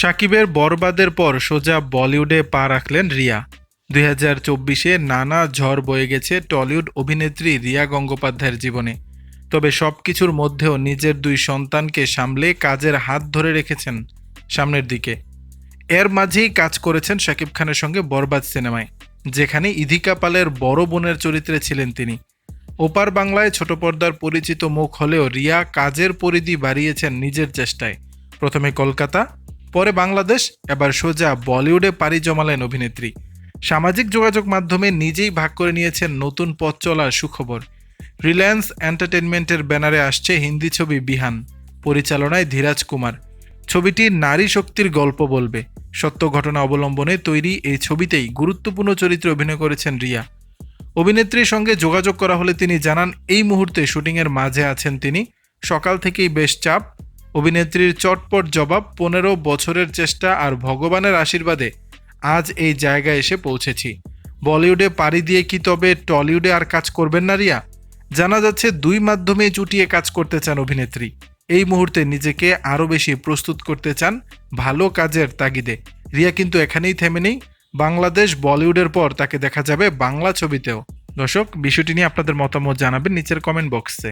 সাকিবের বরবাদের পর সোজা বলিউডে পা রাখলেন রিয়া। দুই হাজার চব্বিশে নানা ঝড় বয়ে গেছে টলিউড অভিনেত্রী রিয়া গঙ্গোপাধ্যায়ের জীবনে। তবে সব কিছুর মধ্যেও নিজের দুই সন্তানকে সামলে কাজের হাত ধরে রেখেছেন সামনের দিকে। এর মাঝেই কাজ করেছেন শাকিব খানের সঙ্গে বরবাদ সিনেমায়, যেখানে ইধিকা পালের বড় বোনের চরিত্রে ছিলেন তিনি। ওপার বাংলায় ছোট পর্দার পরিচিত মুখ হলেও রিয়া কাজের পরিধি বাড়িয়েছেন নিজের চেষ্টায়। প্রথমে কলকাতা পরে বাংলাদেশ, এবার সোজা বলিউডে পাড়ি জমালেন অভিনেত্রী। সামাজিক যোগাযোগ মাধ্যমে নিজেই ভাগ করে নিয়েছেন নতুন পথ চলার সুখবর। রিলায়েন্স এন্টারটেনমেন্টের ব্যানারে আসছে হিন্দি ছবি বিহান, পরিচালনায় ধীরাজ কুমার। ছবিটি নারী শক্তির গল্প বলবে। সত্য ঘটনা অবলম্বনে তৈরি এই ছবিতেই গুরুত্বপূর্ণ চরিত্রে অভিনয় করেছেন রিয়া। অভিনেত্রীর সঙ্গে যোগাযোগ করা হলে তিনি জানান, এই মুহূর্তে শুটিংয়ের মাঝে আছেন তিনি। সকাল থেকেই বেশ চাপ অভিনেত্রীর চটপট জবাব পনেরো বছরের চেষ্টা আর ভগবানের আশীর্বাদে আজ এই জায়গায় এসে পৌঁছেছি। বলিউডে পাড়ি দিয়ে কি তবে টলিউডে আর কাজ করবেন না রিয়া? জানা যাচ্ছে দুই মাধ্যমে চুটিয়ে কাজ করতে চান অভিনেত্রী। এই মুহূর্তে নিজেকে আরও বেশি প্রস্তুত করতে চান ভালো কাজের তাগিদে। রিয়া কিন্তু এখানেই থেমে নেই। বাংলাদেশ বলিউডের পর তাকে দেখা যাবে বাংলা ছবিতেও। দর্শক, বিষয়টি নিয়ে আপনাদের মতামত জানাবেন নিচের কমেন্ট বক্সে